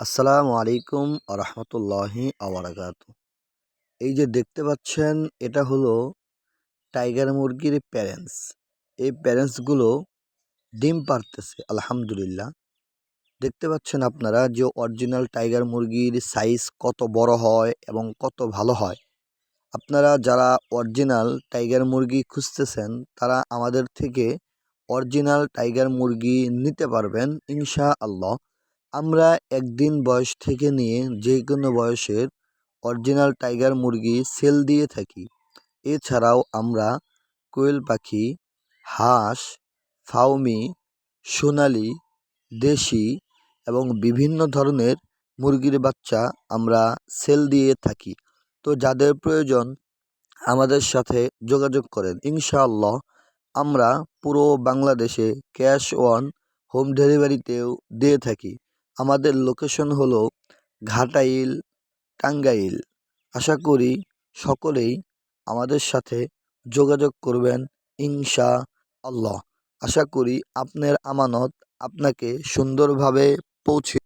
আসসালামু আলাইকুম আরহামতুল্লাহি আবরাকাত এই যে দেখতে পাচ্ছেন, এটা হলো টাইগার মুরগির প্যারেন্টস। এই প্যারেন্টসগুলো ডিম পারতেছে আলহামদুলিল্লাহ। দেখতে পাচ্ছেন আপনারা যে অরিজিনাল টাইগার মুরগির সাইজ কত বড় হয় এবং কত ভালো হয়। আপনারা যারা অরিজিনাল টাইগার মুরগি খুঁজতেছেন, তারা আমাদের থেকে অরিজিনাল টাইগার মুরগি নিতে পারবেন ইনশা আল্লাহ আমরা একদিন বয়স থেকে নিয়ে যে কোনো বয়সের অরিজিনাল টাইগার মুরগি সেল দিয়ে থাকি। এছাড়াও আমরা কোয়েল পাখি, হাঁস ফাউমি সোনালি, দেশি এবং বিভিন্ন ধরনের মুরগির বাচ্চা আমরা সেল দিয়ে থাকি। তো যাদের প্রয়োজন আমাদের সাথে যোগাযোগ করেন। ইনশাআল্লাহ আমরা পুরো বাংলাদেশে ক্যাশ অন হোম ডেলিভারিতেও দিয়ে থাকি। আমাদের লোকেশন হলো ঘাটাইল, টাঙ্গাইল। আশা করি সকলেই আমাদের সাথে যোগাযোগ করবেন ইনশা আল্লাহ আশা করি আপনার আমানত আপনাকে সুন্দরভাবে পৌঁছে